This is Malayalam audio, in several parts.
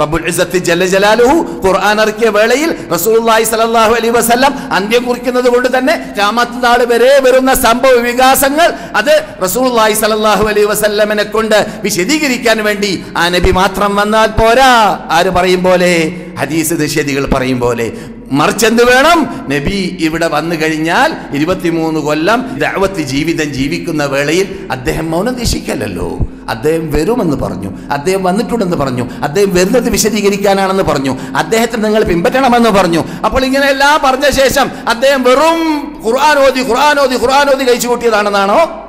റബ്ബുൽ ജല്ല ജലാലുഹു ഖുർആൻ ഇറക്കിയ വേളയിൽ റസൂലുള്ളാഹി സ്വല്ലല്ലാഹു അലൈഹി വസല്ലം അന്ത്യം കുറിക്കുന്നത് കൊണ്ട് തന്നെ ഖിയാമത്ത് നാൾ വരെ വരുന്ന സംഭവ വികാസങ്ങൾ അത് റസൂലുള്ളാഹി സ്വല്ലല്ലാഹു അലൈഹി വസല്ലമനെ കൊണ്ട് വിശദീകരിക്കാൻ വേണ്ടി ആ നബി മാത്രം വന്നാൽ പോരാ. ആര് പറയും പോലെ? ഹദീസ് നിഷേധികൾ പറയും പോലെ. മറിച്ചെന്ത് വേണം? നബി ഇവിടെ വന്നു കഴിഞ്ഞാൽ ഇരുപത്തിമൂന്ന് കൊല്ലം ദഅവത്ത് ജീവിതം ജീവിക്കുന്ന വേളയിൽ അദ്ദേഹം മൗനം ദീക്ഷിക്കലല്ലോ. അദ്ദേഹം വരുമെന്ന് പറഞ്ഞു. അദ്ദേഹം വന്നിട്ടുണ്ടെന്ന് പറഞ്ഞു. അദ്ദേഹം വരുന്നത് വിശദീകരിക്കാനാണെന്ന് പറഞ്ഞു. അദ്ദേഹത്തെ നിങ്ങൾ പിൻപറ്റണമെന്ന് പറഞ്ഞു. അപ്പോൾ ഇങ്ങനെ എല്ലാം പറഞ്ഞ ശേഷം അദ്ദേഹം വെറും ഓതി ഖുർആൻ ഓതി കഴിച്ചു കൂട്ടിയതാണെന്നാണോ?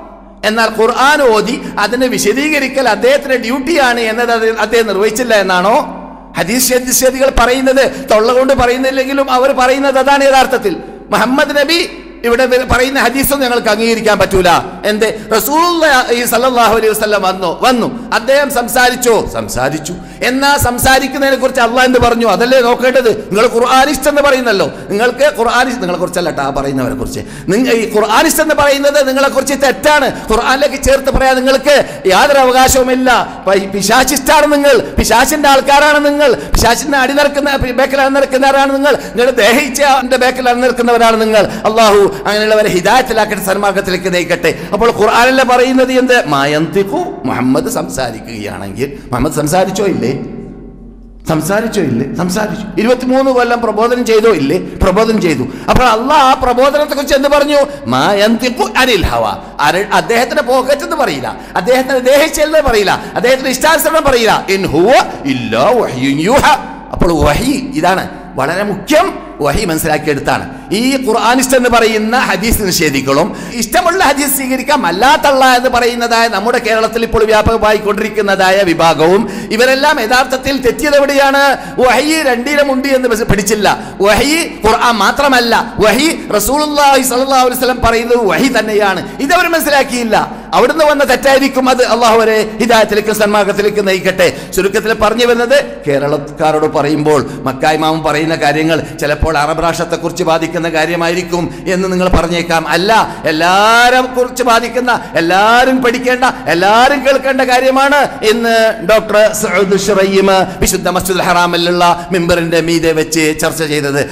എന്നാൽ ഖുർആൻ ഓതി അതിനെ വിശദീകരിക്കൽ അദ്ദേഹത്തിന്റെ ഡ്യൂട്ടിയാണ് എന്നത് അദ്ദേഹം നിർവഹിച്ചില്ല എന്നാണോ? ഹദീസ് നിഷേധികൾ പറയുന്നത് തൊള്ള കൊണ്ട് പറയുന്നില്ലെങ്കിലും അവർ പറയുന്നത് അതാണ് യഥാർത്ഥത്തിൽ. മുഹമ്മദ് നബി ഇവിടെ പറയുന്ന ഹദീസും ഞങ്ങൾക്ക് അംഗീകരിക്കാൻ പറ്റൂല. എന്ത്? റസൂലുള്ളാഹി സല്ലാഹു അലൈഹി വസ്ലം വന്നു? വന്നു. അദ്ദേഹം സംസാരിച്ചോ? സംസാരിച്ചു. എന്നാ സംസാരിക്കുന്നതിനെ കുറിച്ച് അള്ളാഹ് എന്ത് പറഞ്ഞു? അതല്ലേ നോക്കേണ്ടത്. നിങ്ങൾ ഖുർആാനിസ്റ്റ് എന്ന് പറയുന്നല്ലോ. നിങ്ങൾക്ക് ഖുർആാനിസ്റ്റ് നിങ്ങളെ കുറിച്ചല്ല ടാ പറയുന്നവരെ കുറിച്ച്. നിങ്ങൾ ഈ ഖുർആാനിസ്റ്റ് എന്ന് പറയുന്നത് നിങ്ങളെ കുറിച്ച് തെറ്റാണ്. ഖുർആാനിലേക്ക് ചേർത്ത് പറയാൻ നിങ്ങൾക്ക് യാതൊരു അവകാശവുമില്ല. പ- പിശാചിസ്റ്റാണ് നിങ്ങൾ. പിശാചിന്റെ ആൾക്കാരാണ് നിങ്ങൾ. പിശാചിന്റെ അടി നിറക്കുന്ന ബേക്കിൽ നിൽക്കുന്നവരാണ് നിങ്ങൾ. നിങ്ങളുടെ ദേഹിച്ച ബേക്കിൽ നിൽക്കുന്നവരാണ് നിങ്ങൾ. അള്ളാഹു അങ്ങനെയുള്ളവരെ ഹിദായത്തിലാക്കട്ടെ സന്മാർഗത്തിലേക്ക് നയിക്കട്ടെ. അപ്പോൾ ഖുർആാനിലെ പറയുന്നത് എന്ത്? മായന്തിക്കു മുഹമ്മദ് സംസാരിക്കുകയാണെങ്കിൽ മുഹമ്മദ് സംസാരിച്ചോ ഇല്ലേ? സംസാരിച്ചോ ഇല്ലേ? സംസാരിച്ചു. ഇരുപത്തിമൂന്ന് കൊല്ലം പ്രബോധനം ചെയ്തോ ഇല്ലേ? പ്രബോധനം ചെയ്തു. അപ്പോൾ അള്ളാഹ് ആ പ്രബോധനത്തെ കുറിച്ച് എന്ത് പറഞ്ഞു? മായന്തിക്കു അനിൽ ഹവ. അദ്ദേഹത്തിന്റെ പോക്കറ്റ് എന്ന് പറയില്ല. അദ്ദേഹത്തിന്റെ ദേഹിച്ചെന്ന് പറയില്ല. അദ്ദേഹത്തിന്റെ ഇഷ്ടാനുസരണം പറയില്ല. ഇൻ ഹുവ ഇല്ലാ അപ്പോൾ വഹി ഇതാണ് വളരെ മുഖ്യം. വഹി മനസ്സിലാക്കിയെടുത്താണ്. ഈ ഖുർആാനിസ്റ്റ് എന്ന് പറയുന്ന ഹദീസ് നിഷേധികളും ഇഷ്ടമുള്ള ഹദീസ് സ്വീകരിക്കാം അല്ലാത്തള്ള എന്ന് പറയുന്നതായ നമ്മുടെ കേരളത്തിൽ ഇപ്പോൾ വ്യാപകമായി കൊണ്ടിരിക്കുന്നതായ വിഭാഗവും ഇവരെല്ലാം യഥാർത്ഥത്തിൽ തെറ്റിയത് എവിടെയാണ്? വഹി രണ്ടിലും ഉണ്ട് എന്ന് പഠിച്ചില്ല. വഹി ഖുർആൻ മാത്രമല്ല വഹി സ്വല്ലല്ലാഹു അലൈഹി വസല്ലം പറയുന്നത് വഹി തന്നെയാണ്. ഇതവർ മനസ്സിലാക്കിയില്ല. അവിടുന്ന് വന്ന തെറ്റായിരിക്കും അത്. അള്ളാഹു വരെ ഹിദായത്തിലേക്ക് സന്മാർഗത്തിലേക്ക് നയിക്കട്ടെ. ചുരുക്കത്തിൽ പറഞ്ഞു വരുന്നത് കേരളക്കാരോട് പറയുമ്പോൾ മക്കായ്മാവും പറയുന്ന കാര്യങ്ങൾ ചിലപ്പോൾ അറബ് രാഷ്ട്രത്തെക്കുറിച്ച് ബാധിക്കുന്ന കാര്യമായിരിക്കും എന്ന് നിങ്ങൾ പറഞ്ഞേക്കാം. അല്ല എല്ലാരെ കുറിച്ച് ബാധിക്കുന്ന എല്ലാവരും പഠിക്കേണ്ട എല്ലാവരും കേൾക്കേണ്ട കാര്യമാണ് എന്ന് ഡോക്ടർ വിശുദ്ധ മസ്ജിദ് ഹറാമിലുള്ള മെമ്പറിന്റെ മീതെ വെച്ച് ചർച്ച ചെയ്തത്.